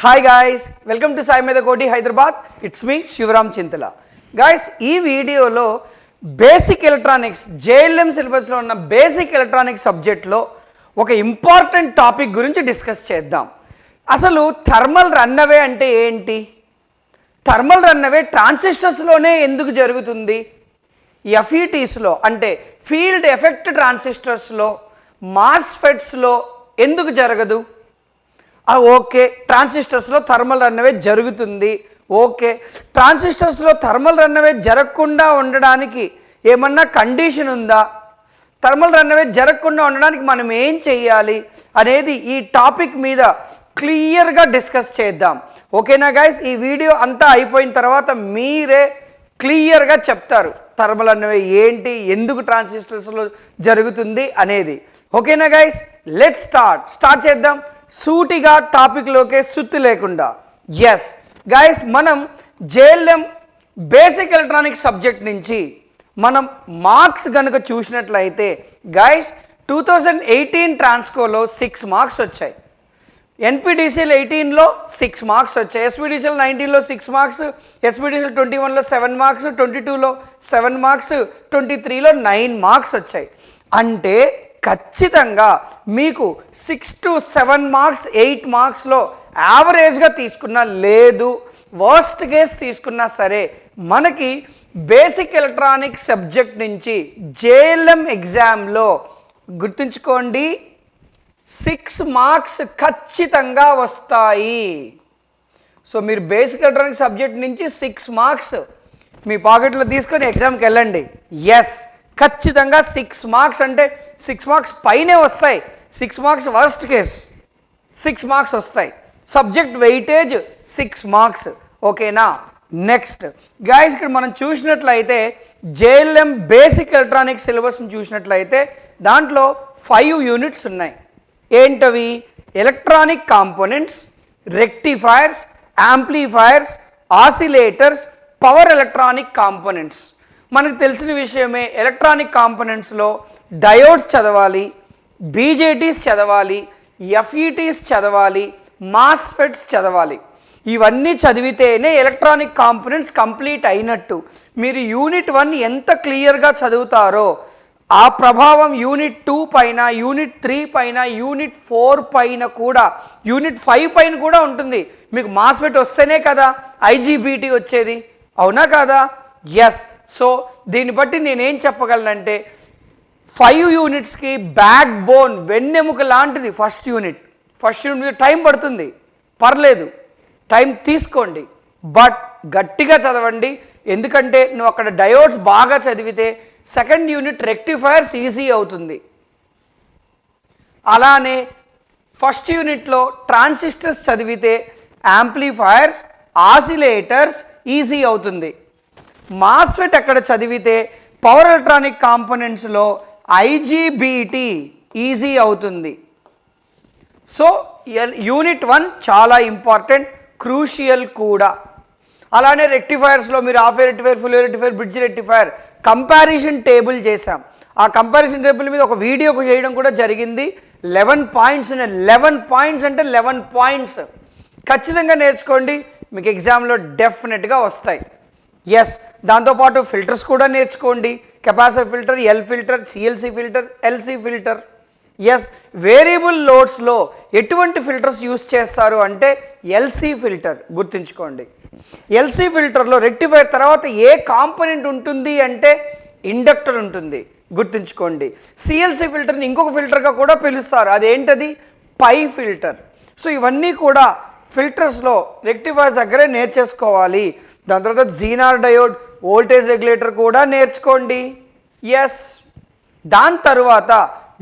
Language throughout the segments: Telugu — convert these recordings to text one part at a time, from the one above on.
Hi guys welcome to Sai మీద కోటి Hyderabad it's me Sivaram Chintala guys ఈ వీడియోలో బేసిక్ ఎలక్ట్రానిక్స్ జేఎల్ఎం సిలబస్లో ఉన్న బేసిక్ ఎలక్ట్రానిక్స్ సబ్జెక్ట్లో ఒక ఇంపార్టెంట్ టాపిక్ గురించి డిస్కస్ చేద్దాం. అసలు థర్మల్ రన్నవే అంటే ఏంటి? థర్మల్ రన్నవే ట్రాన్సిస్టర్స్లోనే ఎందుకు జరుగుతుంది? ఎఫ్ఈటీస్లో అంటే ఫీల్డ్ ఎఫెక్ట్ ట్రాన్సిస్టర్స్లో మాస్ఫెట్స్లో ఎందుకు జరగదు? ఓకే. ట్రాన్సిస్టర్స్లో థర్మల్ రన్నవే జరుగుతుంది. ఓకే. ట్రాన్సిస్టర్స్లో థర్మల్ రన్వే జరగకుండా ఉండడానికి ఏమన్నా కండిషన్ ఉందా? థర్మల్ రన్నవే జరగకుండా ఉండడానికి మనం ఏం చేయాలి అనేది ఈ టాపిక్ మీద క్లియర్గా డిస్కస్ చేద్దాం. ఓకేనా గైస్? ఈ వీడియో అంతా అయిపోయిన తర్వాత మీరే క్లియర్గా చెప్తారు థర్మల్ అన్నవి ఏంటి ఎందుకు ట్రాన్సిస్టర్స్లో జరుగుతుంది అనేది. ఓకేనా గైస్? Let start. స్టార్ట్ చేద్దాం. సూటిగా టాపిక్లోకే సుత్తి లేకుండా. ఎస్ గైస్ మనం జేఎల్ఎం బేసిక్ ఎలక్ట్రానిక్ సబ్జెక్ట్ నుంచి మనం మార్క్స్ కనుక చూసినట్లయితే గైస్ టూ థౌజండ్ ఎయిటీన్ ట్రాన్స్కోలో సిక్స్ మార్క్స్ వచ్చాయి. ఎన్పిడిసిఎల్ ఎయిటీన్లో సిక్స్ మార్క్స్ వచ్చాయి. ఎస్పీడిసిఎల్ నైన్టీన్లో సిక్స్ మార్క్స్ ఎస్పీడిసిఎల్ ట్వంటీ వన్లో సెవెన్ మార్క్స్ ట్వంటీ టూలో సెవెన్ మార్క్స్ ట్వంటీ త్రీలో నైన్ మార్క్స్ వచ్చాయి. అంటే ఖచ్చితంగా మీకు six to seven marks eight మార్క్స్లో యావరేజ్గా తీసుకున్నా లేదు వర్స్ట్ కేస్ తీసుకున్నా సరే మనకి బేసిక్ ఎలక్ట్రానిక్ సబ్జెక్ట్ నుంచి జేఎల్ఎం ఎగ్జామ్లో గుర్తుంచుకోండి సిక్స్ మార్క్స్ ఖచ్చితంగా వస్తాయి. సో మీరు బేసిక్ ఎలక్ట్రానిక్ సబ్జెక్ట్ నుంచి సిక్స్ మార్క్స్ మీ పాకెట్లో తీసుకొని ఎగ్జామ్కి వెళ్ళండి. ఎస్ ఖచ్చితంగా సిక్స్ మార్క్స్ అంటే సిక్స్ మార్క్స్ పైనే వస్తాయి. Six marks worst case six marks వస్తాయి. సబ్జెక్ట్ వెయిటేజ్ సిక్స్ మార్క్స్ ఓకేనా నెక్స్ట్ గాయస్ ఇక్కడ మనం చూసినట్లయితే జేఎల్ఎం బేసిక్ ఎలక్ట్రానిక్ సిలబస్ని చూసినట్లయితే దాంట్లో ఫైవ్ యూనిట్స్ ఉన్నాయి. ఏంటవి? Electronic components rectifiers amplifiers oscillators power electronic components మనకు తెలిసిన విషయమే ఎలక్ట్రానిక్ కాంపోనెంట్స్లో డయోడ్స్ చదవాలి బీజేటీస్ చదవాలి ఎఫ్ఈటీస్ చదవాలి మాస్ఫెట్స్ చదవాలి. ఇవన్నీ చదివితేనే ఎలక్ట్రానిక్ కాంపోనెంట్స్ కంప్లీట్ అయినట్టు. మీరు యూనిట్ వన్ ఎంత క్లియర్గా చదువుతారో ఆ ప్రభావం యూనిట్ టూ పైన యూనిట్ త్రీ పైన యూనిట్ ఫోర్ పైన కూడా యూనిట్ ఫైవ్ పైన కూడా ఉంటుంది. మీకు మాస్ఫెట్ వస్తేనే కదా ఐజీబీటీ వచ్చేది. అవునా కదా? ఎస్ సో దీన్ని బట్టి నేనేం చెప్పగలనంటే ఫైవ్ యూనిట్స్కి బ్యాక్ బోన్ వెన్నెముక లాంటిది first unit first unit time పడుతుంది. పర్లేదు. టైం తీసుకోండి. బట్ గట్టిగా చదవండి. ఎందుకంటే నువ్వు అక్కడ డయోడ్స్ బాగా చదివితే సెకండ్ యూనిట్ రెక్టిఫైర్స్ ఈజీ అవుతుంది. అలానే ఫస్ట్ యూనిట్లో ట్రాన్సిస్టర్స్ చదివితే యాంప్లిఫైర్స్ ఆసిలేటర్స్ ఈజీ అవుతుంది. మాస్ఫెట్ ఎక్కడ చదివితే పవర్ ఎలక్ట్రానిక్ కాంపోనెంట్స్లో ఐజీబీటీ ఈజీ అవుతుంది. సో ఎల్- యూనిట్ వన్ చాలా ఇంపార్టెంట్ క్రూషియల్ కూడా. అలానే రెక్టిఫైర్స్లో మీరు half rectifier full rectifier bridge rectifier comparison table చేశాం. ఆ కంపారిజన్ టేబుల్ మీద ఒక వీడియో చేయడం కూడా జరిగింది. లెవెన్ పాయింట్స్ లెవెన్ పాయింట్స్ అంటే లెవెన్ పాయింట్స్. ఖచ్చితంగా నేర్చుకోండి. మీకు ఎగ్జామ్లో డెఫినెట్గా వస్తాయి. ఎస్ దాంతోపాటు ఫిల్టర్స్ కూడా నేర్చుకోండి. Capacitor filter L filter CLC filter LC filter yes variable లోడ్స్లో ఎటువంటి ఫిల్టర్స్ యూస్ చేస్తారు అంటే ఎల్సి ఫిల్టర్ గుర్తుంచుకోండి. ఎల్సి ఫిల్టర్లో రెక్టిఫైర్ తర్వాత ఏ కాంపోనెంట్ ఉంటుంది అంటే ఇండక్టర్ ఉంటుంది గుర్తుంచుకోండి. సిఎల్సి ఫిల్టర్ని ఇంకొక ఫిల్టర్గా కూడా పిలుస్తారు. అదేంటది? పై ఫిల్టర్ సో ఇవన్నీ కూడా ఫిల్టర్స్లో రెక్టిఫైర్స్ దగ్గరే నేర్చేసుకోవాలి. దాని తర్వాత జీనార్ డయోడ్ వోల్టేజ్ రెగ్యులేటర్ కూడా నేర్చుకోండి. ఎస్ దాని తరువాత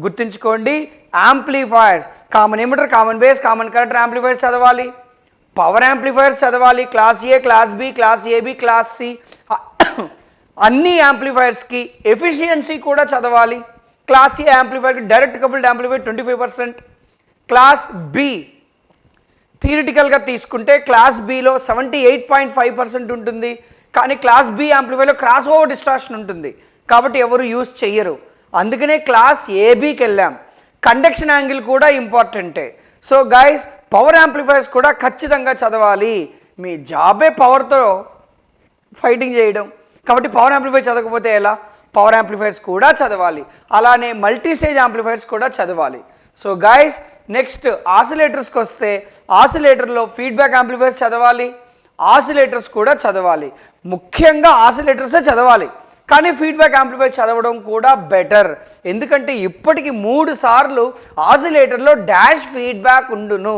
గుర్తుంచుకోండి amplifiers common emitter common base common collector amplifiers చదవాలి. పవర్ యాంప్లిఫైర్స్ చదవాలి. Class A class B class AB class C అన్ని యాంప్లిఫైర్స్కి ఎఫిషియన్సీ కూడా చదవాలి. Class A యాంప్లిఫైర్కి direct coupled amplifier twenty five percent. Class B థియరిటికల్గా తీసుకుంటే class below seventy eight point five percent ఉంటుంది. కానీ క్లాస్ బి యాంప్లిఫైర్లో క్రాస్ ఓవర్ డిస్ట్రాక్షన్ ఉంటుంది. కాబట్టి ఎవరు యూస్ చెయ్యరు. అందుకనే క్లాస్ ఏబీకి వెళ్ళాం. కండక్షన్ యాంగిల్ కూడా ఇంపార్టెంటే. సో గైస్ పవర్ యాంప్లిఫైర్స్ కూడా ఖచ్చితంగా చదవాలి. మీ జాబే పవర్తో ఫైటింగ్ చేయడం. కాబట్టి పవర్ యాంప్లిఫైర్ చదవకపోతే ఎలా? పవర్ యాంప్లిఫైర్స్ కూడా చదవాలి. అలానే మల్టీ స్టేజ్ యాంప్లిఫైర్స్ కూడా చదవాలి. సో గైస్ నెక్స్ట్ ఆసిలేటర్స్కి వస్తే ఆసిలేటర్లో ఫీడ్బ్యాక్ యాంప్లిఫైర్స్ చదవాలి ఆసిలేటర్స్ కూడా చదవాలి. ముఖ్యంగా ఆసిలేటర్సే చదవాలి. కానీ ఫీడ్బ్యాక్ యాంప్లిఫైర్ చదవడం కూడా బెటర్. ఎందుకంటే ఇప్పటికి మూడు సార్లు ఆసిలేటర్లో డాష్ ఫీడ్బ్యాక్ ఉండును.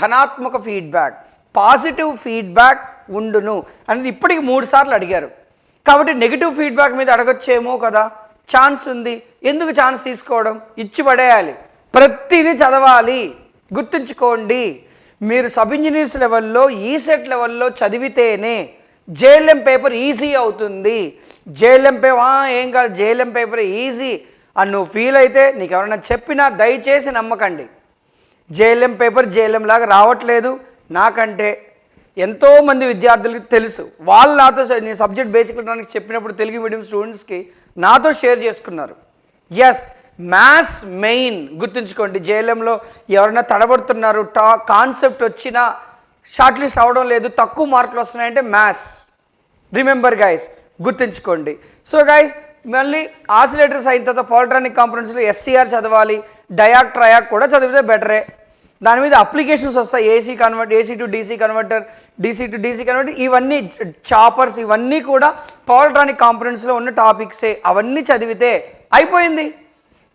ధనాత్మక ఫీడ్బ్యాక్ పాజిటివ్ ఫీడ్బ్యాక్ ఉండును అనేది ఇప్పటికి మూడు సార్లు అడిగారు. కాబట్టి నెగిటివ్ ఫీడ్బ్యాక్ మీద అడగొచ్చేమో కదా ఛాన్స్ ఉంది. ఎందుకు ఛాన్స్ తీసుకోవడం? ఇచ్చి పడేయాలి ప్రతిదీ చదవాలి. గుర్తుంచుకోండి మీరు సబ్ ఇంజనీర్స్ లెవెల్లో ఈసెట్ లెవెల్లో చదివితేనే జేఎల్ఎం పేపర్ ఈజీ అవుతుంది. జేఎల్ఎం పేపర్ ఏం కాదు జేఎల్ఎం పేపర్ ఈజీ. అని నువ్వు ఫీల్ అయితే నీకు ఎవరైనా చెప్పినా దయచేసి నమ్మకండి. జేఎల్ఎం పేపర్ జేఎల్ఎం లాగా రావట్లేదు నాకంటే. ఎంతోమంది విద్యార్థులకు తెలుసు. వాళ్ళు నాతో నేను సబ్జెక్ట్ బేసిక్ చెప్పినప్పుడు తెలుగు మీడియం స్టూడెంట్స్కి నాతో షేర్ చేసుకున్నారు. ఎస్ మ్యాథ్స్ మెయిన్ గుర్తుంచుకోండి జేఎల్ఎంలో ఎవరైనా తడబడుతున్నారు టా కాన్సెప్ట్ వచ్చినా షార్ట్ లిస్ట్ అవడం లేదు తక్కువ మార్కులు వస్తున్నాయంటే మ్యాథ్స్ రిమెంబర్ గైస్ గుర్తుంచుకోండి. సో గైస్ మళ్ళీ ఆసిలేటర్స్ అయిన తర్వాత పాలిట్రానిక్ కాంపనెంట్స్లో ఎస్సీఆర్ చదవాలి డయాక్ ట్రయాక్ కూడా చదివితే బెటరే దాని మీద అప్లికేషన్స్ వస్తాయి AC convert AC to DC converter DC to DC converter ఇవన్నీ చాపర్స్ ఇవన్నీ కూడా పాలిట్రానిక్ కాంపనెంట్స్లో ఉన్న టాపిక్సే అవన్నీ చదివితే అయిపోయింది.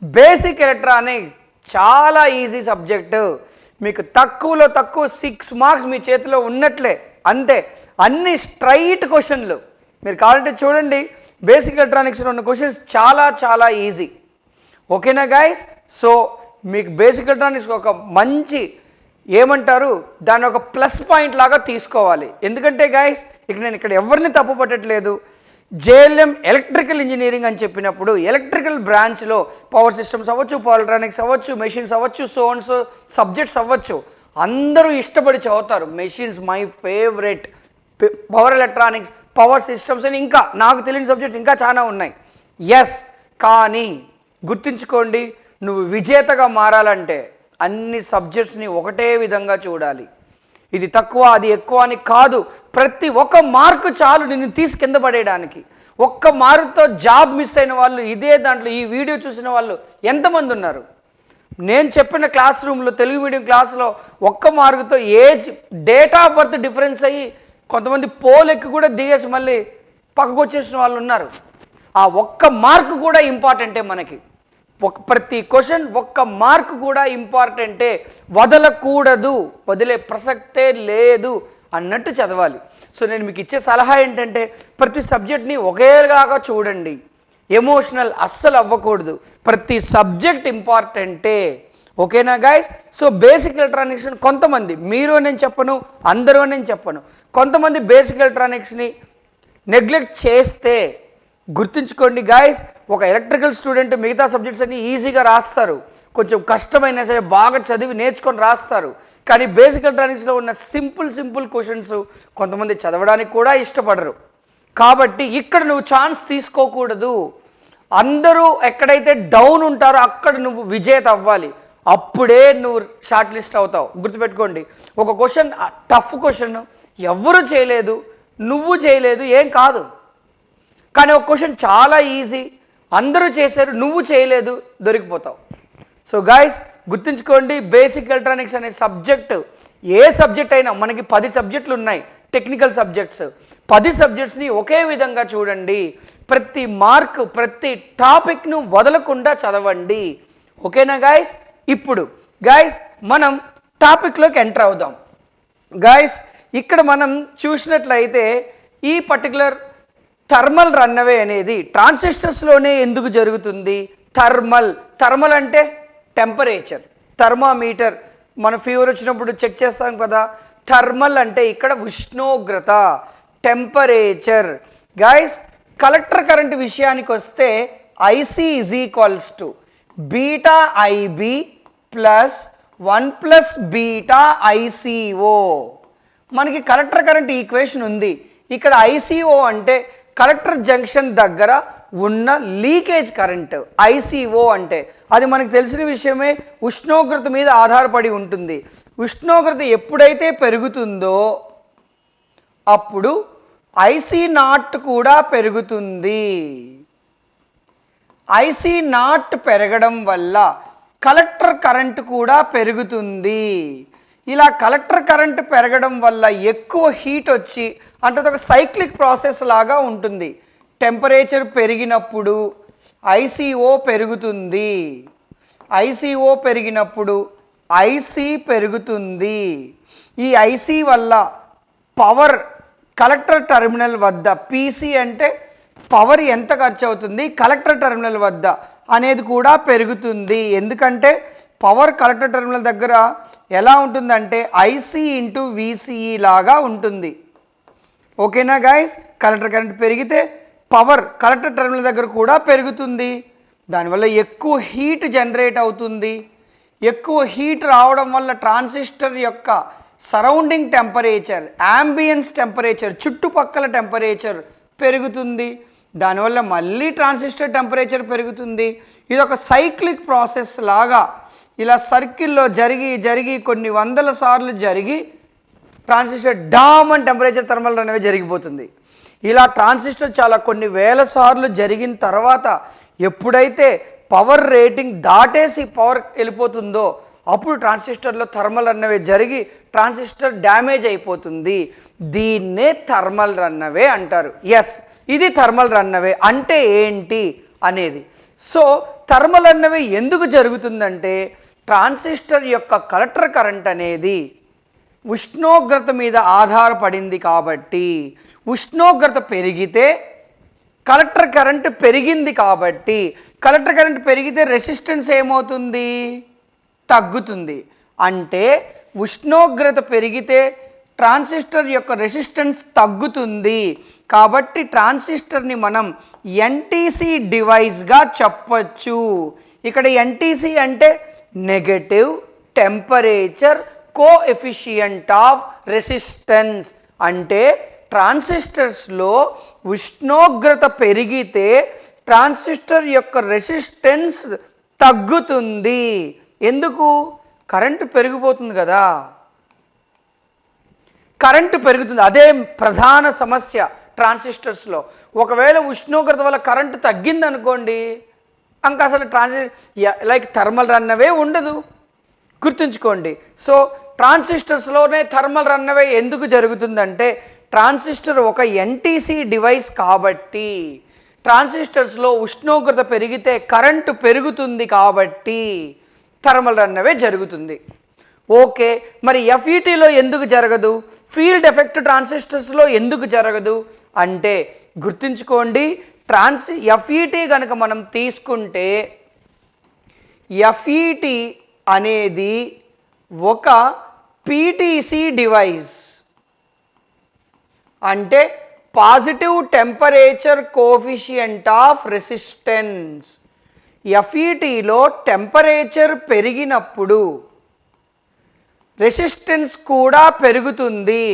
బేసిక్ ఎలక్ట్రానిక్స్ చాలా ఈజీ సబ్జెక్టు మీకు తక్కువలో తక్కువ సిక్స్ మార్క్స్ మీ చేతిలో ఉన్నట్లే. అంతే. అన్ని స్ట్రైట్ క్వశ్చన్లు మీరు కావాలంటే చూడండి బేసిక్ ఎలక్ట్రానిక్స్లో ఉన్న క్వశ్చన్స్ చాలా చాలా ఈజీ ఓకేనా గాయస్ సో మీకు బేసిక్ ఎలక్ట్రానిక్స్ ఒక మంచి ఏమంటారు? దాన్ని ఒక ప్లస్ పాయింట్ లాగా తీసుకోవాలి. ఎందుకంటే గాయస్ ఇక నేను ఇక్కడ ఎవరిని తప్పు పట్టట్లేదు? జేఎల్ఎం ఎలక్ట్రికల్ ఇంజనీరింగ్ అని చెప్పినప్పుడు ఎలక్ట్రికల్ బ్రాంచ్లో పవర్ సిస్టమ్స్ అవ్వచ్చు పవర్ ఎలక్ట్రానిక్స్ అవ్వచ్చు మెషిన్స్ అవ్వచ్చు సోన్స్ సబ్జెక్ట్స్ అవ్వచ్చు. అందరూ ఇష్టపడి చదువుతారు. Machines my favourite. Power electronics power systems అని ఇంకా నాకు తెలియని సబ్జెక్ట్ ఇంకా చాలా ఉన్నాయి. ఎస్ కానీ గుర్తుంచుకోండి నువ్వు విజేతగా మారాలంటే అన్ని సబ్జెక్ట్స్ని ఒకటే విధంగా చూడాలి. ఇది తక్కువ అది ఎక్కువ అని కాదు. ప్రతి ఒక్క మార్కు చాలు నిన్ను తీసి కింద పడేయడానికి ఒక్క మార్కుతో జాబ్ మిస్ అయిన వాళ్ళు ఇదే దాంట్లో ఈ వీడియో చూసిన వాళ్ళు ఎంతమంది ఉన్నారు? నేను చెప్పిన క్లాస్ రూమ్లో తెలుగు మీడియం క్లాస్లో ఒక్క మార్కుతో age date of birth difference అయ్యి కొంతమంది పోల్ ఎక్కి కూడా దిగేసి మళ్ళీ పక్కకు వచ్చేసిన వాళ్ళు ఉన్నారు. ఆ ఒక్క మార్కు కూడా ఇంపార్టెంటే మనకి. ఒక ప్రతి క్వశ్చన్ ఒక్క మార్క్ కూడా ఇంపార్టెంటే. వదలకూడదు వదిలే ప్రసక్తే లేదు అన్నట్టు చదవాలి. సో నేను మీకు ఇచ్చే సలహా ఏంటంటే ప్రతి సబ్జెక్ట్ని ఒకేలాగా చూడండి. ఎమోషనల్ అస్సలు అవ్వకూడదు. ప్రతి సబ్జెక్ట్ ఇంపార్టెంటే. ఓకేనా గాయస్ సో బేసిక్ ఎలక్ట్రానిక్స్ కొంతమంది మీరు నేను చెప్పను అందరూ నేను చెప్పను. కొంతమంది బేసిక్ ఎలక్ట్రానిక్స్ని నెగ్లెక్ట్ చేస్తే గుర్తుంచుకోండి గాయస్ ఒక ఎలక్ట్రికల్ స్టూడెంట్ మిగతా సబ్జెక్ట్స్ అన్ని ఈజీగా రాస్తారు. కొంచెం కష్టమైనా సరే బాగా చదివి నేర్చుకొని రాస్తారు. కానీ బేసిక్ ఎలక్ట్రానిక్స్లో ఉన్న సింపుల్ సింపుల్ క్వశ్చన్స్ కొంతమంది చదవడానికి కూడా ఇష్టపడరు. కాబట్టి ఇక్కడ నువ్వు ఛాన్స్ తీసుకోకూడదు. అందరూ ఎక్కడైతే డౌన్ ఉంటారో అక్కడ నువ్వు విజేత అవ్వాలి. అప్పుడే నువ్వు షార్ట్ లిస్ట్ అవుతావు. గుర్తుపెట్టుకోండి. ఒక క్వశ్చన్ టఫ్ క్వశ్చన్ ఎవ్వరూ చేయలేదు నువ్వు చేయలేదు ఏం కాదు. కానీ ఒక క్వశ్చన్ చాలా ఈజీ. అందరూ చేశారు నువ్వు చేయలేదు దొరికిపోతావు. సో గాయస్ గుర్తుంచుకోండి బేసిక్ ఎలక్ట్రానిక్స్ అనే సబ్జెక్ట్ ఏ సబ్జెక్ట్ అయినా మనకి పది సబ్జెక్టులు ఉన్నాయి టెక్నికల్ సబ్జెక్ట్స్ పది సబ్జెక్ట్స్ని ఒకే విధంగా చూడండి. ప్రతి మార్క్ ప్రతి టాపిక్ను వదలకుండా చదవండి. ఓకేనా గాయస్ ఇప్పుడు గాయస్ మనం టాపిక్లోకి ఎంటర్ అవుదాం. గాయస్ ఇక్కడ మనం చూసినట్లయితే ఈ పర్టికులర్ థర్మల్ రన్అవే అనేది ట్రాన్సిస్టర్స్లోనే ఎందుకు జరుగుతుంది? థర్మల్ థర్మల్ అంటే టెంపరేచర్. థర్మామీటర్ మన ఫీవర్ వచ్చినప్పుడు చెక్ చేస్తాం కదా? థర్మల్ అంటే ఇక్కడ ఉష్ణోగ్రత టెంపరేచర్. గైస్ కలెక్టర్ కరెంట్ విషయానికి వస్తే IC is equals to beta IB plus one plus beta ICO మనకి కలెక్టర్ కరెంట్ ఈక్వేషన్ ఉంది. ఇక్కడ ఐసీఓ అంటే కలెక్టర్ జంక్షన్ దగ్గర ఉన్న లీకేజ్ కరెంట్ ఐసీఓ అంటే అది మనకు తెలిసిన విషయమే ఉష్ణోగ్రత మీద ఆధారపడి ఉంటుంది. ఉష్ణోగ్రత ఎప్పుడైతే పెరుగుతుందో అప్పుడు ఐసీ నాట్ కూడా పెరుగుతుంది. ఐసీ నాట్ పెరగడం వల్ల కలెక్టర్ కరెంట్ కూడా పెరుగుతుంది. ఇలా కలెక్టర్ కరెంట్ పెరగడం వల్ల ఎక్కువ హీట్ వచ్చి అంటే ఒక సైక్లిక్ ప్రాసెస్ లాగా ఉంటుంది. టెంపరేచర్ పెరిగినప్పుడు ఐసీఓ పెరుగుతుంది. ఐసీఓ పెరిగినప్పుడు ఐసీ పెరుగుతుంది. ఈ ఐసీ వల్ల పవర్ కలెక్టర్ టెర్మినల్ వద్ద పీసీ అంటే పవర్ ఎంత ఖర్చు అవుతుంది కలెక్టర్ టెర్మినల్ వద్ద అనేది కూడా పెరుగుతుంది. ఎందుకంటే పవర్ కలెక్టర్ టెర్మినల్ దగ్గర ఎలా ఉంటుందంటే ఐసీ ఇంటూ వీసీఈ లాగా ఉంటుంది. ఓకేనా గాయస్ కలెక్టర్ కరెంట్ పెరిగితే పవర్ కలెక్టర్ టర్మినల్ దగ్గర కూడా పెరుగుతుంది. దానివల్ల ఎక్కువ హీట్ జనరేట్ అవుతుంది. ఎక్కువ హీట్ రావడం వల్ల ట్రాన్సిస్టర్ యొక్క సరౌండింగ్ టెంపరేచర్ యాంబియన్స్ టెంపరేచర్ చుట్టుపక్కల టెంపరేచర్ పెరుగుతుంది. దానివల్ల మళ్ళీ ట్రాన్సిస్టర్ టెంపరేచర్ పెరుగుతుంది. ఇది ఒక సైక్లిక్ ప్రాసెస్ లాగా ఇలా సర్కిల్లో జరిగి జరిగి కొన్ని వందల సార్లు జరిగి ట్రాన్సిస్టర్ డామ్ అని టెంపరేచర్ థర్మల్ అనేవి జరిగిపోతుంది. ఇలా ట్రాన్సిస్టర్ చాలా కొన్ని వేల సార్లు జరిగిన తర్వాత ఎప్పుడైతే పవర్ రేటింగ్ దాటేసి పవర్ వెళ్ళిపోతుందో అప్పుడు ట్రాన్సిస్టర్లో థర్మల్ రన్నవే జరిగి ట్రాన్సిస్టర్ డ్యామేజ్ అయిపోతుంది. దీన్నే థర్మల్ రన్నవే అంటారు. ఎస్ ఇది థర్మల్ రన్నవే అంటే ఏంటి అనేది. సో థర్మల్ రన్నవే ఎందుకు జరుగుతుందంటే ట్రాన్సిస్టర్ యొక్క కలెక్టర్ కరెంట్ అనేది ఉష్ణోగ్రత మీద ఆధారపడింది కాబట్టి ఉష్ణోగ్రత పెరిగితే కలెక్టర్ కరెంట్ పెరిగింది కాబట్టి కలెక్టర్ కరెంట్ పెరిగితే రెసిస్టెన్స్ ఏమవుతుంది? తగ్గుతుంది. అంటే ఉష్ణోగ్రత పెరిగితే ట్రాన్సిస్టర్ యొక్క రెసిస్టెన్స్ తగ్గుతుంది. కాబట్టి ట్రాన్సిస్టర్ని మనం ఎన్టీసీ డివైస్గా చెప్పచ్చు. ఇక్కడ ఎన్టీసీ అంటే negative temperature coefficient of resistance అంటే ట్రాన్సిస్టర్స్లో ఉష్ణోగ్రత పెరిగితే ట్రాన్సిస్టర్ యొక్క రెసిస్టెన్స్ తగ్గుతుంది. ఎందుకు? కరెంటు పెరిగిపోతుంది కదా. కరెంటు పెరుగుతుంది. అదే ప్రధాన సమస్య ట్రాన్సిస్టర్స్లో ఒకవేళ ఉష్ణోగ్రత వల్ల కరెంటు తగ్గింది అనుకోండి ఇంకా అసలు ట్రాన్సి లైక్ థర్మల్ రన్నవే ఉండదు. గుర్తుంచుకోండి. సో ట్రాన్సిస్టర్స్లోనే థర్మల్ రన్నవే ఎందుకు జరుగుతుందంటే ట్రాన్సిస్టర్ ఒక ఎన్టీసీ డివైస్ కాబట్టి ట్రాన్సిస్టర్స్లో ఉష్ణోగ్రత పెరిగితే కరెంటు పెరుగుతుంది కాబట్టి థర్మల్ రన్నవే జరుగుతుంది. ఓకే మరి ఎఫ్ఈటీలో ఎందుకు జరగదు? ఫీల్డ్ ఎఫెక్ట్ ట్రాన్సిస్టర్స్లో ఎందుకు జరగదు? అంటే గుర్తుంచుకోండి ట్రాన్స్ ఎఫ్ఈటీ కనుక మనం తీసుకుంటే ఎఫ్ఈటీ అనేది ఒక పీటీసీ డివైస్ అంటే positive temperature coefficient of resistance ఎఫ్ఈటీలో temperature పెరిగినప్పుడు రెసిస్టెన్స్ కూడా పెరుగుతుంది.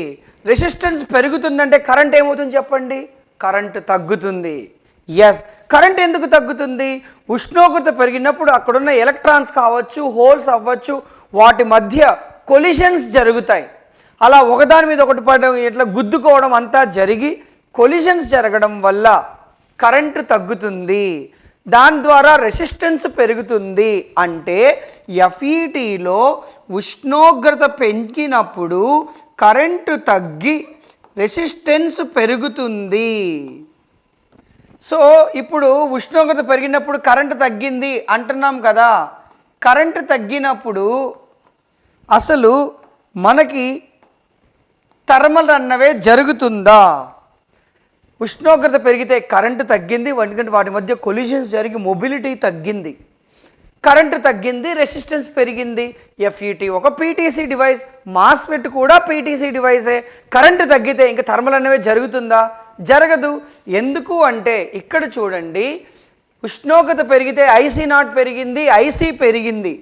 రెసిస్టెన్స్ పెరుగుతుందంటే కరెంట్ ఏమవుతుంది చెప్పండి? కరెంట్ తగ్గుతుంది. ఎస్ కరెంట్ ఎందుకు తగ్గుతుంది? ఉష్ణోగ్రత పెరిగినప్పుడు అక్కడున్న ఎలక్ట్రాన్స్ కావచ్చు హోల్స్ అవ్వచ్చు వాటి మధ్య కొలిషన్స్ జరుగుతాయి. అలా ఒకదాని మీద ఒకటి పడడం ఇట్లా గుద్దుకోవడం అంతా జరిగి కొలిషన్స్ జరగడం వల్ల కరెంటు తగ్గుతుంది. దాని ద్వారా రెసిస్టెన్స్ పెరుగుతుంది. అంటే ఎఫ్ఈటీలో ఉష్ణోగ్రత పెంచినప్పుడు కరెంటు తగ్గి రెసిస్టెన్స్ పెరుగుతుంది. సో ఇప్పుడు ఉష్ణోగ్రత పెరిగినప్పుడు కరెంటు తగ్గింది అంటున్నాం కదా. కరెంటు తగ్గినప్పుడు అసలు మనకి థర్మల్ అన్నవే జరుగుతుందా? ఉష్ణోగ్రత పెరిగితే కరెంటు తగ్గింది ఎందుకంటే వాటి మధ్య కొలిషన్స్ జరిగి మొబిలిటీ తగ్గింది. కరెంటు తగ్గింది రెసిస్టెన్స్ పెరిగింది. ఎఫ్ఈటీ ఒక పీటీసీ డివైస్ మాస్ఫెట్ కూడా పీటీసీ డివైసే. కరెంటు తగ్గితే ఇంకా థర్మల్ అనేవి జరుగుతుందా? జరగదు. ఎందుకు అంటే ఇక్కడ చూడండి ఉష్ణోగ్రత పెరిగితే ఐసీ నాట్ పెరిగింది ఐసీ పెరిగింది.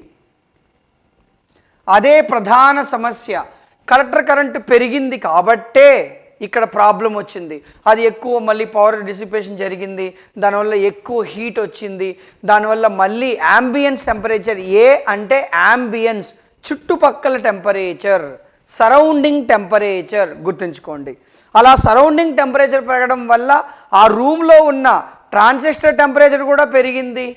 అదే ప్రధాన సమస్య. కలెక్టర్ కరెంటు పెరిగింది కాబట్టే ఇక్కడ ప్రాబ్లం వచ్చింది. అది ఎక్కువ మళ్ళీ పవర్ డిసిపేషన్ జరిగింది. దానివల్ల ఎక్కువ హీట్ వచ్చింది. దానివల్ల మళ్ళీ యాంబియన్స్ టెంపరేచర్ ఏ అంటే యాంబియన్స్ చుట్టుపక్కల టెంపరేచర్ సరౌండింగ్ టెంపరేచర్ గుర్తుంచుకోండి. అలా సరౌండింగ్ టెంపరేచర్ పెరగడం వల్ల ఆ రూమ్లో ఉన్న ట్రాన్సిస్టర్ టెంపరేచర్ కూడా పెరిగింది.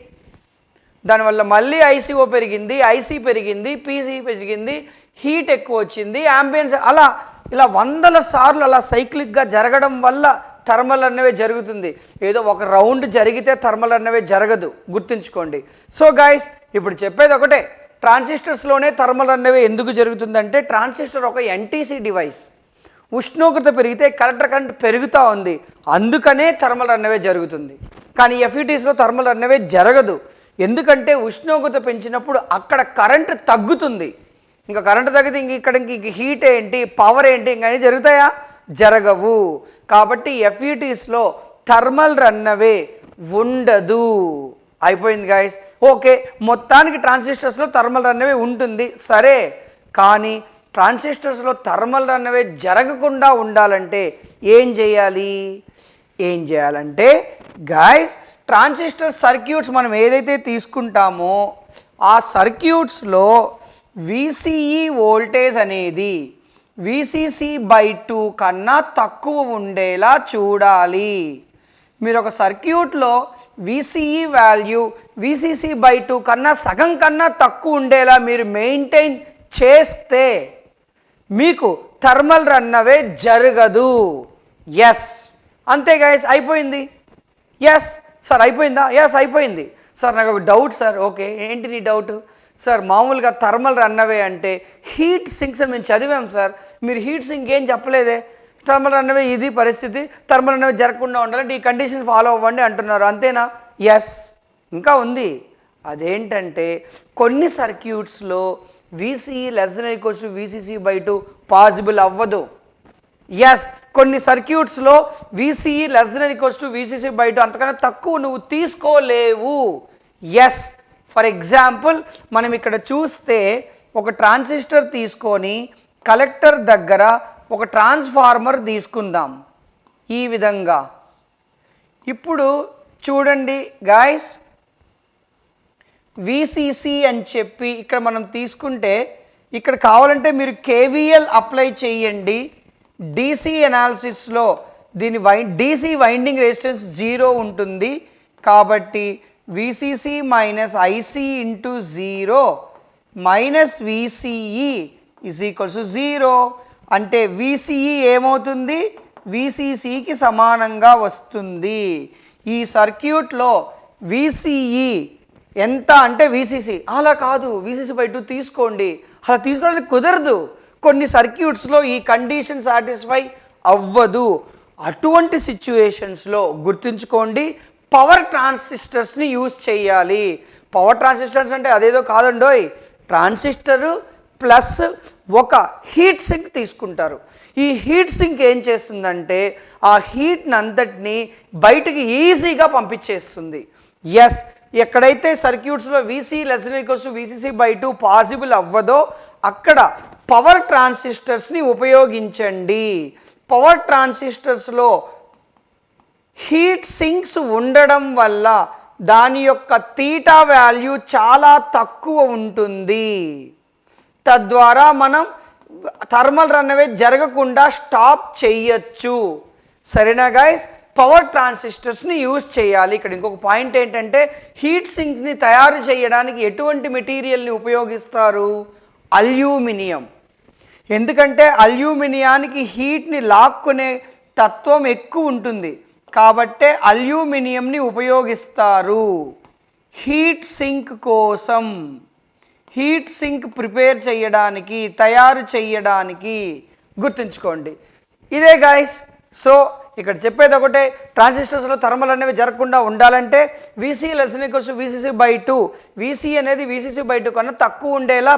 దానివల్ల మళ్ళీ ఐసీఓ పెరిగింది ఐసీ పెరిగింది పీసీ పెరిగింది హీట్ ఎక్కువ వచ్చింది యాంబియన్స్ అలా ఇలా వందల సార్లు అలా సైక్లిక్గా జరగడం వల్ల థర్మల్ అన్నవే జరుగుతుంది. ఏదో ఒక రౌండ్ జరిగితే థర్మల్ అన్నవే జరగదు గుర్తుంచుకోండి. సో గాయస్ ఇప్పుడు చెప్పేది ఒకటే ట్రాన్సిస్టర్స్లోనే థర్మల్ అన్నవే ఎందుకు జరుగుతుందంటే ట్రాన్సిస్టర్ ఒక ఎన్టీసీ డివైస్ ఉష్ణోగ్రత పెరిగితే కలెక్టర్ కరెంట్ పెరుగుతూ ఉంది. అందుకనే థర్మల్ అన్నవే జరుగుతుంది. కానీ ఎఫ్ఈటీస్లో థర్మల్ అన్నవే జరగదు. ఎందుకంటే ఉష్ణోగ్రత పెంచినప్పుడు అక్కడ కరెంట్ తగ్గుతుంది. ఇంకా కరెంట్ తగ్గితే ఇంక ఇక్కడ ఇంక హీట్ ఏంటి పవర్ ఏంటి ఇంకా అన్నీ జరుగుతాయా? జరగవు. కాబట్టి ఎఫ్ఈటీస్లో థర్మల్ రన్నవే ఉండదు. అయిపోయింది గాయస్ ఓకే మొత్తానికి ట్రాన్సిస్టర్స్లో థర్మల్ రన్నవే ఉంటుంది. సరే కానీ ట్రాన్సిస్టర్స్లో థర్మల్ అన్నవి జరగకుండా ఉండాలంటే ఏం చేయాలి? ఏం చేయాలంటే గాయస్ ట్రాన్సిస్టర్ సర్క్యూట్స్ మనం ఏదైతే తీసుకుంటామో ఆ సర్క్యూట్స్లో విసిఈ వోల్టేజ్ అనేది విసిసి బై టూ కన్నా తక్కువ ఉండేలా చూడాలి. మీరు ఒక సర్క్యూట్లో VCE value VCC by two కన్నా సగం కన్నా తక్కువ ఉండేలా మీరు మెయింటైన్ చేస్తే మీకు థర్మల్ రన్ అవే జరగదు. ఎస్ అంతే గాయస్ అయిపోయింది. ఎస్ సార్ అయిపోయిందా? ఎస్ అయిపోయింది. సార్ నాకు ఒక డౌట్ సార్. ఓకే ఏంటి నీ డౌట్ సార్ మామూలుగా థర్మల్ రన్ అవే అంటే హీట్ సింక్స్ అని మేము చదివాం సార్. మీరు హీట్ సింక్ ఏం చెప్పలేదే. థర్మల్ రన్నవే ఇది పరిస్థితి. థర్మల్ రన్నవే జరగకుండా ఉండాలంటే ఈ కండిషన్ ఫాలో అవ్వండి అంటున్నారు. అంతేనా? ఎస్ ఇంకా ఉంది. అదేంటంటే కొన్ని సర్క్యూట్స్లో VCE less than equals to VCC by two possible అవ్వదు. ఎస్ కొన్ని సర్క్యూట్స్లో VCE less than equals to VCC by two అంతకన్నా తక్కువ నువ్వు తీసుకోలేవు. ఎస్ ఫర్ ఎగ్జాంపుల్ మనం ఇక్కడ చూస్తే ఒక ట్రాన్సిస్టర్ తీసుకొని కలెక్టర్ దగ్గర ఒక ట్రాన్స్ఫార్మర్ తీసుకుందాం. ఈ విధంగా. ఇప్పుడు చూడండి గాయస్ విసిసి అని చెప్పి ఇక్కడ మనం తీసుకుంటే ఇక్కడ కావాలంటే మీరు కేవీఎల్ అప్లై చేయండి. డీసీ అనాలిసిస్లో దీని why DC winding resistance zero ఉంటుంది. కాబట్టి VCC minus IC into zero minus VCE is equals zero అంటే విసిఈ ఏమవుతుంది? విసిసికి సమానంగా వస్తుంది. ఈ సర్క్యూట్లో విసిఈ ఎంత అంటే వీసీసీ అలా కాదు వీసీసీ బై టూ తీసుకోండి. అలా తీసుకోవడానికి కుదరదు. కొన్ని సర్క్యూట్స్లో ఈ కండిషన్ సాటిస్ఫై అవ్వదు. అటువంటి సిచ్యువేషన్స్లో గుర్తుంచుకోండి పవర్ ట్రాన్సిస్టర్స్ని యూజ్ చేయాలి. పవర్ ట్రాన్సిస్టర్స్ అంటే అదేదో కాదండోయ్. ట్రాన్సిస్టరు ప్లస్ ఒక హీట్ సింక్ తీసుకుంటారు. ఈ హీట్ సింక్ ఏం చేస్తుందంటే ఆ హీట్ని అంతటిని బయటికి ఈజీగా పంపించేస్తుంది. ఎస్ ఎక్కడైతే సర్క్యూట్స్లో వీసీ లెస్ కోసం వీసీసీ బై టూ పాసిబుల్ అవ్వదో అక్కడ పవర్ ట్రాన్సిస్టర్స్ని ఉపయోగించండి. పవర్ ట్రాన్సిస్టర్స్లో హీట్ సింక్స్ ఉండడం వల్ల దాని యొక్క తీటా వాల్యూ చాలా తక్కువ ఉంటుంది. తద్వారా మనం థర్మల్ రన్అవే జరగకుండా స్టాప్ చేయొచ్చు. సరేనా గైస్ పవర్ ట్రాన్సిస్టర్స్ని యూజ్ చేయాలి. ఇక్కడ ఇంకొక పాయింట్ ఏంటంటే హీట్ సింక్ని తయారు చేయడానికి ఎటువంటి మెటీరియల్ని ఉపయోగిస్తారు? అల్యూమినియం. ఎందుకంటే అల్యూమినియానికి హీట్ని లాక్కునే తత్వం ఎక్కువ ఉంటుంది. కాబట్టే అల్యూమినియంని ఉపయోగిస్తారు. హీట్ సింక్ కోసం. హీట్ సింక్ ప్రిపేర్ చేయడానికి తయారు చేయడానికి గుర్తుంచుకోండి. ఇదే గాయస్ సో ఇక్కడ చెప్పేది ఒకటే ట్రాన్సిస్టర్స్లో థర్మల్ అనేవి జరగకుండా ఉండాలంటే VC less than equals VCC by two VC అనేది వీసీసీ బై టూ కన్నా తక్కువ ఉండేలా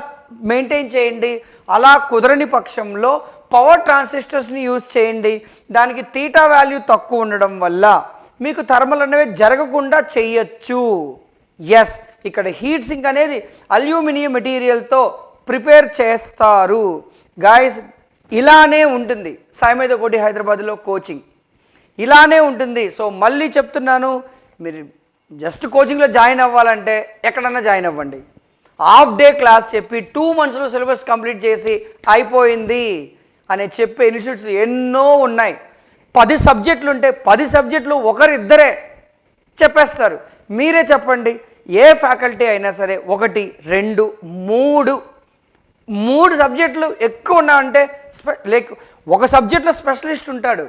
మెయింటైన్ చేయండి. అలా కుదరని పక్షంలో పవర్ ట్రాన్సిస్టర్స్ని యూజ్ చేయండి. దానికి తీటా వాల్యూ తక్కువ ఉండడం వల్ల మీకు థర్మల్ అనేవి జరగకుండా చేయొచ్చు. ఎస్ ఇక్కడ హీట్ సింక్ అనేది అల్యూమినియం మెటీరియల్తో ప్రిపేర్ చేస్తారు. గాయస్ ఇలానే ఉంటుంది. సాయిమేద కోటి హైదరాబాద్లో కోచింగ్ ఇలానే ఉంటుంది. సో మళ్ళీ చెప్తున్నాను మీరు జస్ట్ కోచింగ్లో జాయిన్ అవ్వాలంటే ఎక్కడన్నా జాయిన్ అవ్వండి. హాఫ్ డే క్లాస్ చెప్పి టూ మంత్స్లో సిలబస్ కంప్లీట్ చేసి అయిపోయింది అని చెప్పే ఇన్స్టిట్యూట్స్ ఎన్నో ఉన్నాయి. పది సబ్జెక్టులు ఉంటే పది సబ్జెక్టులు ఒకరిద్దరే చెప్పేస్తారు. మీరే చెప్పండి ఏ ఫ్యాకల్టీ అయినా సరే ఒకటి రెండు మూడు మూడు సబ్జెక్టులు ఎక్కువ ఉన్నాయంటే స్పె లైక్ ఒక సబ్జెక్ట్లో స్పెషలిస్ట్ ఉంటాడు.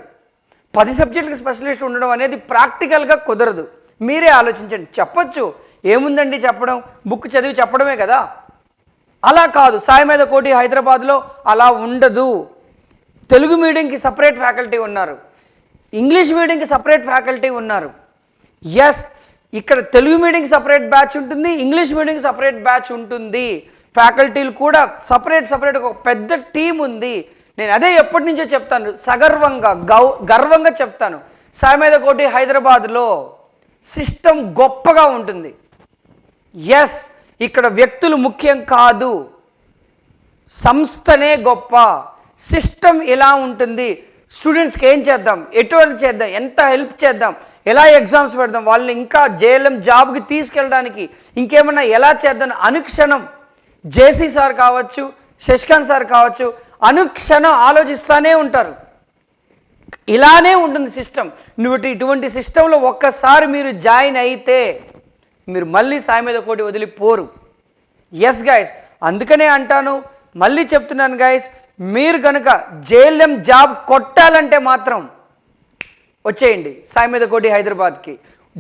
పది సబ్జెక్టులకు స్పెషలిస్ట్ ఉండడం అనేది ప్రాక్టికల్గా కుదరదు. మీరే ఆలోచించండి. చెప్పచ్చు. ఏముందండి చెప్పడం? బుక్ చదివి చెప్పడమే కదా. అలా కాదు. సాయి మీద కోటి హైదరాబాద్లో అలా ఉండదు. తెలుగు మీడియంకి సపరేట్ ఫ్యాకల్టీ ఉన్నారు. ఇంగ్లీష్ మీడియంకి సపరేట్ ఫ్యాకల్టీ ఉన్నారు. ఎస్ ఇక్కడ తెలుగు మీడియంకి సపరేట్ బ్యాచ్ ఉంటుంది ఇంగ్లీష్ మీడియంకి సపరేట్ బ్యాచ్ ఉంటుంది. ఫ్యాకల్టీలు కూడా సపరేట్ సపరేట్ ఒక పెద్ద టీం ఉంది. నేను అదే ఎప్పటి నుంచో చెప్తాను. సగర్వంగా గౌ గర్వంగా చెప్తాను. సామేద కోటి హైదరాబాద్లో సిస్టమ్ గొప్పగా ఉంటుంది. ఎస్ ఇక్కడ వ్యక్తులు ముఖ్యం కాదు. సంస్థనే గొప్ప. సిస్టమ్ ఎలా ఉంటుంది. స్టూడెంట్స్కి ఏం చేద్దాం? ఎటువంటి చేద్దాం? ఎంత హెల్ప్ చేద్దాం? ఎలా ఎగ్జామ్స్ పెడదాం? వాళ్ళని ఇంకా జేఎల్ఎం జాబ్కి తీసుకెళ్ళడానికి ఇంకేమన్నా ఎలా చేద్దాం? అనుక్షణం. జేసీ సార్ కావచ్చు శశికాంత్ సార్ కావచ్చు అనుక్షణం ఆలోచిస్తూనే ఉంటారు. ఇలానే ఉంటుంది సిస్టమ్. నువ్వు ఇటువంటి సిస్టంలో ఒక్కసారి మీరు జాయిన్ అయితే మీరు మళ్ళీ సాయి మీద కోటి వదిలిపోరు ఎస్ గాయస్ అందుకనే అంటాను మళ్ళీ చెప్తున్నాను గైస్ మీరు కనుక జేఎల్ఎం జాబ్ కొట్టాలంటే మాత్రం వచ్చేయండి సాయి మీద కోటి హైదరాబాద్కి.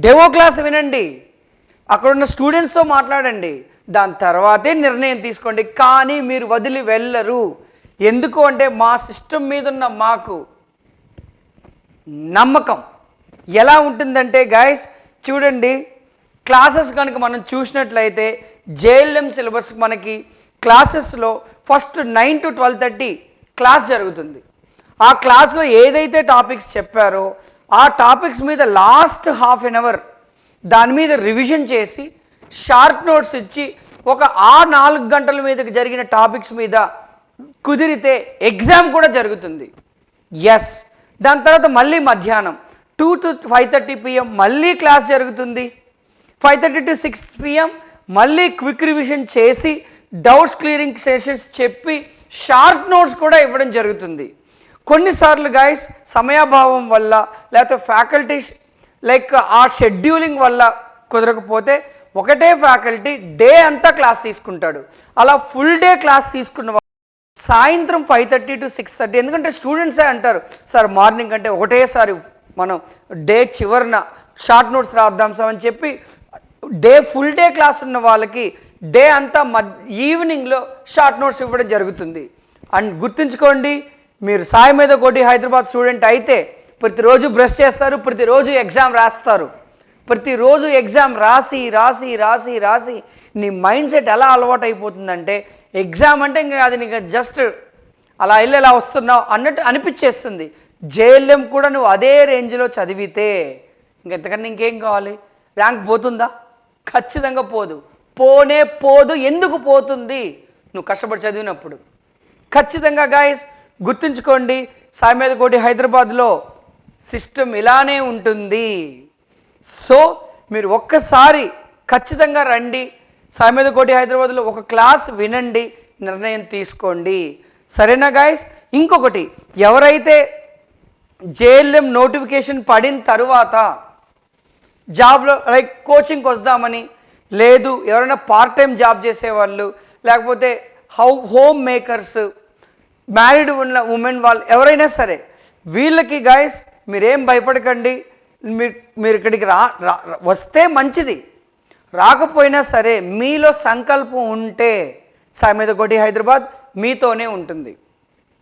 డెమో క్లాస్ వినండి. అక్కడ ఉన్న స్టూడెంట్స్తో మాట్లాడండి. దాని తర్వాతే నిర్ణయం తీసుకోండి. కానీ మీరు వదిలి వెళ్ళరు. ఎందుకు అంటే మా సిస్టమ్ మీద ఉన్న మాకు నమ్మకం. ఎలా ఉంటుందంటే గాయస్ చూడండి క్లాసెస్ కనుక మనం చూసినట్లయితే జేఎల్ఎం సిలబస్ మనకి క్లాసెస్లో first nine to twelve thirty class జరుగుతుంది. ఆ క్లాస్లో ఏదైతే టాపిక్స్ చెప్పారో ఆ టాపిక్స్ మీద లాస్ట్ హాఫ్ ఎన్ అవర్ దాని మీద రివిజన్ చేసి షార్ట్ నోట్స్ ఇచ్చి ఒక ఆ నాలుగు గంటల మీదకి జరిగిన టాపిక్స్ మీద కుదిరితే ఎగ్జామ్ కూడా జరుగుతుంది. ఎస్ దాని తర్వాత మళ్ళీ మధ్యాహ్నం. Two to five thirty PM మళ్ళీ క్లాస్ జరుగుతుంది. Five thirty to six PM మళ్ళీ క్విక్ రివిజన్ చేసి డౌట్స్ క్లియరింగ్ సెషన్స్ చెప్పి షార్ట్ నోట్స్ కూడా ఇవ్వడం జరుగుతుంది. కొన్నిసార్లు గాయస్ సమయాభావం వల్ల లేకపోతే ఫ్యాకల్టీ లైక్ ఆ షెడ్యూలింగ్ వల్ల కుదరకపోతే ఒకటే ఫ్యాకల్టీ డే అంతా క్లాస్ తీసుకుంటాడు. అలా ఫుల్ డే క్లాస్ తీసుకున్న సాయంత్రం five thirty to six thirty ఎందుకంటే స్టూడెంట్సే అంటారు సార్ మార్నింగ్ అంటే ఒకటేసారి మనం డే చివరిన షార్ట్ నోట్స్ రాద్దాం సార్ అని చెప్పి డే ఫుల్ డే క్లాస్ ఉన్న వాళ్ళకి డే అంతా మద్ ఈవినింగ్లో షార్ట్ నోట్స్ ఇవ్వడం జరుగుతుంది. అండ్ గుర్తుంచుకోండి మీరు సాయి మీద కోటి హైదరాబాద్ స్టూడెంట్ అయితే ప్రతిరోజు బ్రష్ చేస్తారు ప్రతిరోజు ఎగ్జామ్ రాస్తారు. ప్రతిరోజు ఎగ్జామ్ రాసి రాసి రాసి రాసి నీ మైండ్ సెట్ ఎలా అలవాటు అయిపోతుందంటే ఎగ్జామ్ అంటే ఇంకా అది నీకు జస్ట్ అలా వెళ్ళి ఎలా వస్తున్నావు అన్నట్టు అనిపించేస్తుంది. జేఎల్ఎం కూడా నువ్వు అదే రేంజ్లో చదివితే ఇంకెంతకన్నా ఇంకేం కావాలి? ర్యాంక్ పోతుందా? ఖచ్చితంగా పోదు. పోనే పోదు ఎందుకు పోతుంది? నువ్వు కష్టపడి చదివినప్పుడు. ఖచ్చితంగా గాయస్ గుర్తుంచుకోండి సామేద కోటి హైదరాబాద్లో సిస్టమ్ ఇలానే ఉంటుంది. సో మీరు ఒక్కసారి ఖచ్చితంగా రండి. సామేద కోటి హైదరాబాద్లో ఒక క్లాస్ వినండి నిర్ణయం తీసుకోండి. సరేనా గాయస్ ఇంకొకటి ఎవరైతే జేఎల్ఎం నోటిఫికేషన్ పడిన తరువాత జాబ్లో లైక్ కోచింగ్కి వద్దామని లేదు ఎవరైనా పార్ట్ టైం జాబ్ చేసేవాళ్ళు లేకపోతే హౌ హోమ్ మేకర్స్ మ్యారీడ్ ఉన్న ఉమెన్ వాళ్ళు ఎవరైనా సరే వీళ్ళకి గాయస్ మీరేం భయపడకండి మీరు మీరు ఇక్కడికి రా- వస్తే మంచిది. రాకపోయినా సరే మీలో సంకల్పం ఉంటే సామేద కోటి హైదరాబాద్ మీతోనే ఉంటుంది.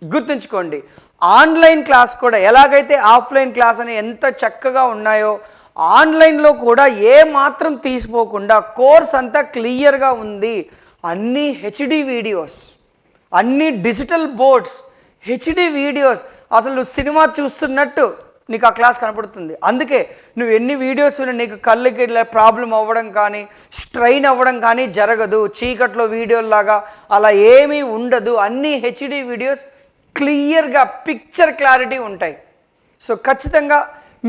గుర్తుంచుకోండి ఆన్లైన్ క్లాస్ కూడా ఎలాగైతే ఆఫ్లైన్ క్లాస్ అని ఎంత చక్కగా ఉన్నాయో ఆన్లైన్లో కూడా ఏ మాత్రం తీసిపోకుండా కోర్స్ అంతా క్లియర్గా ఉంది. అన్ని హెచ్డి వీడియోస్ అన్ని డిజిటల్ బోర్డ్స్ హెచ్డి వీడియోస్ అసలు సినిమా చూస్తున్నట్టు నీకు ఆ క్లాస్ కనపడుతుంది. అందుకే నువ్వు ఎన్ని వీడియోస్ విన్నా నీకు కళ్ళకి ప్రాబ్లం అవ్వడం కానీ స్ట్రైన్ అవ్వడం కానీ జరగదు. చీకట్లో వీడియోలాగా అలా ఏమీ ఉండదు. అన్ని హెచ్డి వీడియోస్ క్లియర్గా పిక్చర్ క్లారిటీ ఉంటాయి. సో ఖచ్చితంగా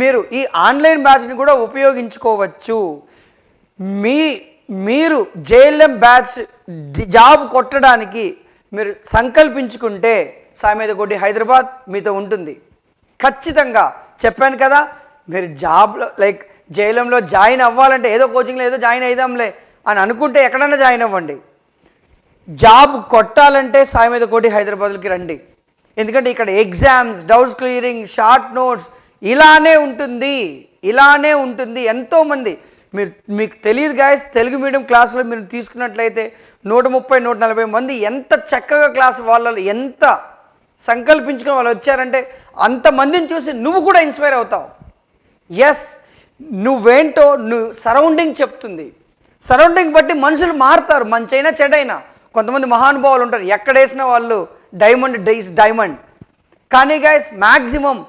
మీరు ఈ ఆన్లైన్ బ్యాచ్ని కూడా ఉపయోగించుకోవచ్చు. మీ మీరు జేఎల్ఎం బ్యాచ్ జాబ్ కొట్టడానికి మీరు సంకల్పించుకుంటే సామేద కొట్టి హైదరాబాద్ మీతో ఉంటుంది. ఖచ్చితంగా చెప్పాను కదా మీరు జాబ్లో లైక్ జైలంలో జాయిన్ అవ్వాలంటే ఏదో కోచింగ్లో ఏదో జాయిన్ అయిదాంలే అని అనుకుంటే ఎక్కడైనా జాయిన్ అవ్వండి. జాబ్ కొట్టాలంటే సాయి మీద కోటి హైదరాబాద్కి రండి. ఎందుకంటే ఇక్కడ exams doubts clearing short notes ఇలానే ఉంటుంది ఇలానే ఉంటుంది. ఎంతోమంది మీరు మీకు తెలియదు గాయస్ తెలుగు మీడియం క్లాసులో మీరు తీసుకున్నట్లయితే నూట ముప్పై నూట నలభై మంది ఎంత చక్కగా క్లాస్ వాళ్ళు ఎంత సంకల్పించుకుని వాళ్ళు వచ్చారంటే అంతమందిని చూసి నువ్వు కూడా ఇన్స్పైర్ అవుతావు. ఎస్ నువ్వేంటో నువ్వు సరౌండింగ్ చెప్తుంది. సరౌండింగ్ బట్టి మనుషులు మారుతారు మంచైనా చెడైనా. కొంతమంది మహానుభావులు ఉంటారు ఎక్కడేసిన వాళ్ళు డైమండ్ డైస్ డైమండ్ కానీ గైస్ మ్యాక్సిమం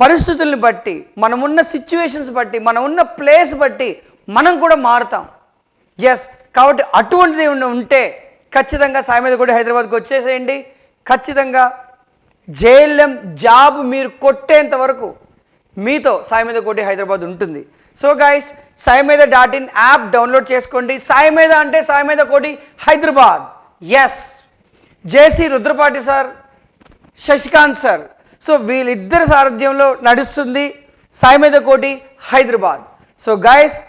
పరిస్థితుల్ని బట్టి మనమున్న సిచ్యువేషన్స్ బట్టి మనం ఉన్న ప్లేస్ బట్టి మనం కూడా మారుతాం. ఎస్ కాబట్టి అటువంటిది ఉన్న- ఉంటే ఖచ్చితంగా సాయి మీద కూడా హైదరాబాద్కి వచ్చేసేయండి. ఖచ్చితంగా జేఎల్ఎం జాబ్ మీరు కొట్టేంత వరకు మీతో సాయిమీద కోటి హైదరాబాద్ ఉంటుంది. So guys Saimeda dot in app download చేసుకోండి. సాయిమీద అంటే Saimeda Koti Hyderabad. Yes JC Rudrapati sir Shashikanth sir. So వీళ్ళిద్దరి సారథ్యంలో నడుస్తుంది సాయిమీద కోటి హైదరాబాద్. సో గైస్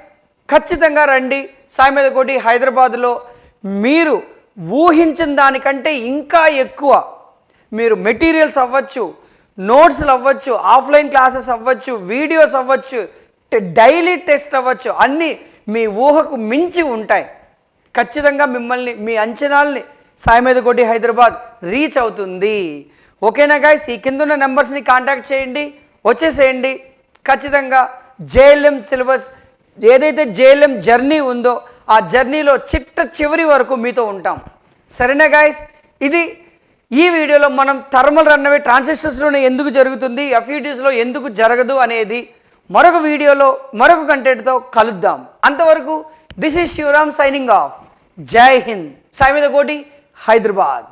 ఖచ్చితంగా రండి. సాయిమీద కోటి హైదరాబాద్లో మీరు ఊహించిన దానికంటే ఇంకా ఎక్కువ మీరు మెటీరియల్స్ అవ్వచ్చు నోట్స్లు అవ్వచ్చు ఆఫ్లైన్ క్లాసెస్ అవ్వచ్చు వీడియోస్ అవ్వచ్చు డైలీ టెస్ట్ అవ్వచ్చు అన్నీ మీ ఊహకు మించి ఉంటాయి. ఖచ్చితంగా మిమ్మల్ని మీ అంచనాల్ని సాయి హైదరాబాద్ రీచ్ అవుతుంది. ఓకేనా గైస్ ఈ కింద ఉన్న నెంబర్స్ని కాంటాక్ట్ చేయండి వచ్చేసేయండి. ఖచ్చితంగా జేఎల్ఎం సిలబస్ ఏదైతే జేఎల్ఎం జర్నీ ఉందో ఆ జర్నీలో చిట్ట చివరి వరకు మీతో ఉంటాం. సరేనా గైస్ ఇది ఈ వీడియోలో మనం థర్మల్ రన్నవే ట్రాన్సిస్టర్స్లోనే ఎందుకు జరుగుతుంది ఎఫ్యూటీస్లో ఎందుకు జరగదు అనేది మరొక వీడియోలో మరొక కంటెంట్తో కలుద్దాం. అంతవరకు this is Shivaram signing off Jai Hind Sai మీద కోటి హైదరాబాద్.